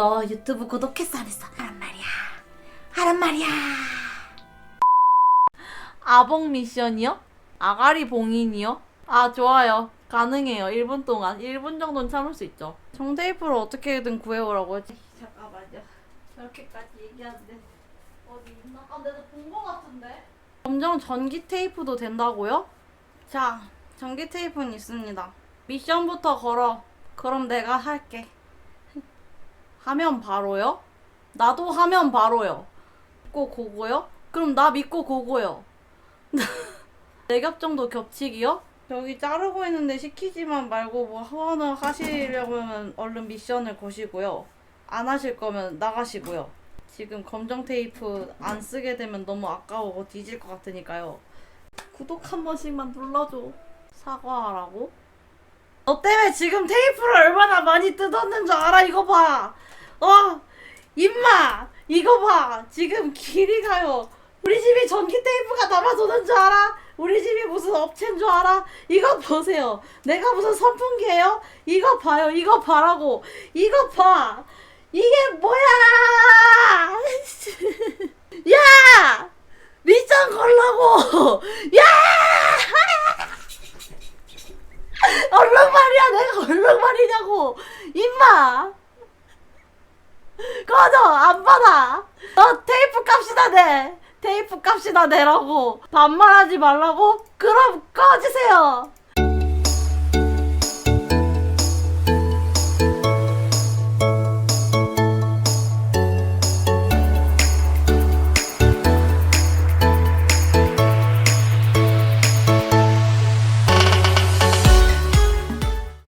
너 유튜브 구독했어 안 했어? 하란 말이야. 하란 말이야. 아봉 미션이요? 아가리 봉인이요? 아 좋아요. 가능해요. 1분 동안. 1분 정도는 참을 수 있죠. 정테이프를 어떻게든 구해오라고 했지. 잠깐만요. 저렇게까지 얘기하는데 어디 있나? 아 내가 본거 같은데? 검정 전기 테이프도 된다고요? 자, 전기 테이프는 있습니다. 미션부터 걸어. 그럼 내가 할게. 하면 바로요? 나도 하면 바로요. 믿고 고고요? 그럼 나 믿고 고고요. 네 겹 정도 겹치기요? 여기 자르고 있는데 시키지만 말고 뭐 후원을 하시려면 얼른 미션을 거시고요. 안 하실 거면 나가시고요. 지금 검정 테이프 안 쓰게 되면 너무 아까워 뒤질 것 같으니까요. 구독 한 번씩만 눌러줘. 사과하라고? 너 때문에 지금 테이프를 얼마나 많이 뜯었는 줄 알아? 이거 봐. 어, 임마, 이거 봐. 지금 길이 가요. 우리 집이 전기 테이프가 남아도는 줄 알아? 우리 집이 무슨 업체인 줄 알아? 이거 보세요. 내가 무슨 선풍기예요? 이거 봐요. 이거 봐라고. 이거 봐. 이게 뭐야? 야! 미션 걸라고! 야! 얼른 말이야 내가 얼른 말이냐고 임마 안 받아. 너 테이프 값이나 내. 테이프 값이나 내라고. 반말하지 말라고? 그럼 꺼지세요